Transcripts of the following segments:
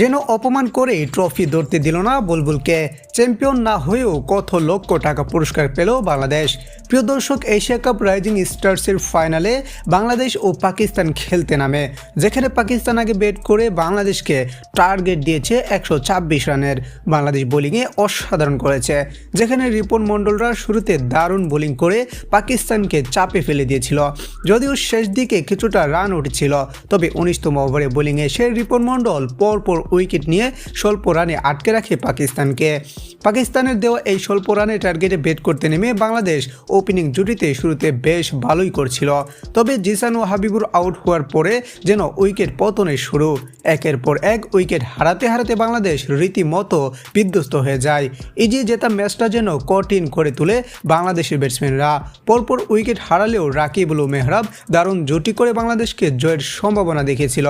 যেন অপমান করে ট্রফি ধরতে দিল না বুলবুলকে। চ্যাম্পিয়ন না হয়েও কত লক্ষ টাকা পুরস্কার পেল বাংলাদেশ। প্রিয় দর্শক, এশিয়া কাপ রাইজিং স্টার্সের ফাইনালে বাংলাদেশ ও পাকিস্তান খেলতে নামে, যেখানে পাকিস্তান আগে ব্যাট করে বাংলাদেশকে টার্গেট দিয়েছে একশো ছাব্বিশ রানের। বাংলাদেশ বোলিংয়ে অসাধারণ করেছে, যেখানে রিপন মণ্ডলরা শুরুতে দারুণ বোলিং করে পাকিস্তানকে চাপে ফেলে দিয়েছিল, যদিও শেষ দিকে কিছুটা রান উঠেছিল। তবে উনিশতম ওভারে বোলিংয়ে এসে রিপন মণ্ডল পরপর উইকেট নিয়ে স্বল্প রানে আটকে রাখে পাকিস্তানকে। পাকিস্তানের দেওয়া এই স্বল্প রানে টার্গেটে ব্যাট করতে নেমে বাংলাদেশ ওপেনিং জুটিতে শুরুতে বেশ ভালোই করছিল। তবে জিসান ও হাবিবুর আউট হওয়ার পরে যেন উইকেট পতনের শুরু। একের পর এক উইকেট হারাতে হারাতে বাংলাদেশ রীতিমতো বিধ্বস্ত হয়ে যায়। ইজি জেতা ম্যাচটা যেন কঠিন করে তুলে বাংলাদেশের ব্যাটসম্যানরা। পরপর উইকেট হারালেও রাকিবুল ও মেহরাব দারুণ জুটি করে বাংলাদেশকে জয়ের সম্ভাবনা দেখিয়েছিল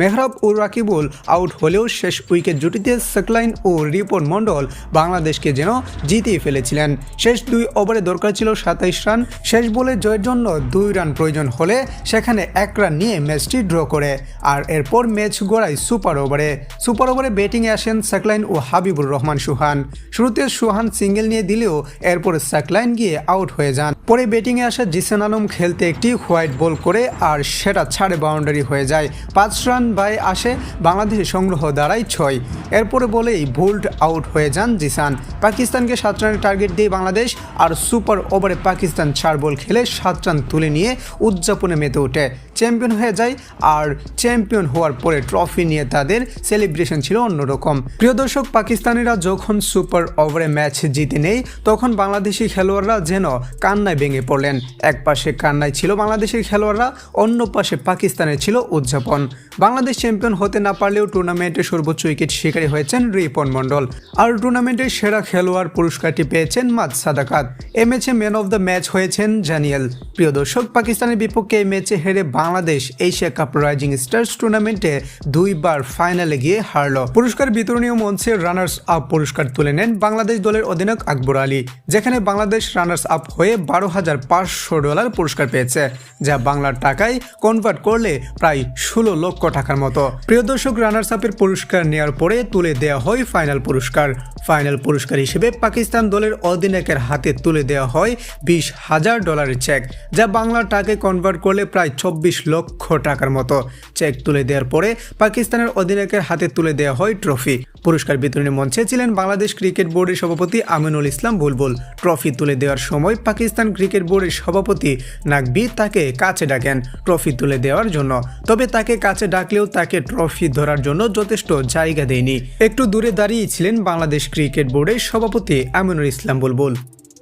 মেহরাব ও রাকিবুল আউট হলেও শেষ উইকেট জুটিতে সাকলাইন ও রিপন মণ্ডল বাংলাদেশকে যেন জিতিয়ে ফেলেছিলেন। শেষ দুই ওভারে দরকার ছিল সাতাইশ রান। শেষ বলে জয়ের জন্য দুই রান প্রয়োজন হলে সেখানে এক রান নিয়ে ম্যাচটি ড্র করে। আর এরপর ম্যাচ গড়ায় সুপার ওভারে। সুপার ওভারে ব্যাটিংয়ে আসেন সাকলাইন ও হাবিবুর রহমান সুহান। শুরুতে সুহান সিঙ্গেল নিয়ে দিলেও এরপর সাকলাইন গিয়ে আউট হয়ে যান। পরে ব্যাটিংয়ে আসা জিসান আলম খেলতে একটি হোয়াইট বল করে আর সেটা ছাড়ে বাউন্ডারি হয়ে যায়। পাঁচ রান বাই আসে বাংলাদেশের সংগ্রহ দাঁড়ায় ছয়। এরপরে বলেই ভুল্ট আউট হয়ে যান জিসান। পাকিস্তানকে সাত রানের টার্গেট দিয়ে বাংলাদেশ আর সুপার ওভারে পাকিস্তান চার বল খেলে সাত রান তুলে নিয়ে উদযাপনে মেতে ওঠে। চ্যাম্পিয়ন হয়ে যায় আর চ্যাম্পিয়ন হওয়ার পরে ট্রফি নিয়ে তাদের সেলিব্রেশন ছিল অন্যরকম। প্রিয় দর্শক, পাকিস্তানিরা যখন সুপার ওভারে ম্যাচ জিতে নেই তখন বাংলাদেশি খেলোয়াড়রা যেন কান্নায় ভেঙে পড়লেন। এক পাশে কান্নায় ছিল বাংলাদেশের খেলোয়াড়রা, অন্য পাশে পাকিস্তানের ছিল উদযাপন। বাংলাদেশ চ্যাম্পিয়ন হতে না পারলেও টুর্নামেন্টে সর্বোচ্চ উইকেট শিকারী হয়েছেন রিপন মণ্ডল। আর টুর্নামেন্টের সেরা খেলোয়াড় পুরস্কারটি পেয়েছেন মাদ সাদাকাত। এ ম্যাচে ম্যান অফ দ্য ম্যাচ হয়েছেন জানিয়েল। প্রিয় দর্শক, পাকিস্তানের বিপক্ষে এই ম্যাচে হেরে Bangladesh Asia cup rising stars টুর্নামেন্টে দুইবার ফাইনালে গিয়ে হারল। পুরস্কার বিতরণীয় মঞ্চে রানার্স আপ পুরস্কার তুলে নেন বাংলাদেশ দলের অধিনায়ক আকবর আলী, যেখানে বাংলাদেশ রানার্স আপ হয়ে বারো হাজার পাঁচশো ডলার পুরস্কার পেয়েছে, যা বাংলার টাকায় কনভার্ট করলে প্রায় ষোলো লক্ষ টাকার মতো। প্রিয় দর্শক রানার্স আপের পুরস্কার নেওয়ার পরে তুলে দেওয়া হয় ফাইনাল পুরস্কার। ফাইনাল পুরস্কার হিসেবে পাকিস্তান দলের অধিনায়কের হাতে তুলে দেওয়া হয় বিশ হাজার ডলারের চেক যা বাংলার টাকায় কনভার্ট করলে প্রায় চব্বিশ লক্ষ টাকার মতো। চেক তুলে দেওয়ার পরে পাকিস্তানের অধিনায়কের হাতে তুলে দেওয়া হয় ট্রফি পুরস্কার বিতরণী মঞ্চে ছিলেন বাংলাদেশ ক্রিকেট বোর্ডের সভাপতি আমিনুল ইসলাম বুলবুল। ট্রফি তুলে দেওয়ার সময় পাকিস্তান ক্রিকেট বোর্ডের সভাপতি নাকবি তাকে কাছে ডাকেন ট্রফি তুলে দেওয়ার জন্য। তবে তাকে কাছে ডাকলেও তাকে ট্রফি ধরার জন্য যথেষ্ট জায়গা দেয়নি। একটু দূরে দাঁড়িয়ে ছিলেন বাংলাদেশ ক্রিকেট বোর্ডের সভাপতি আমিনুল ইসলাম বুলবুল।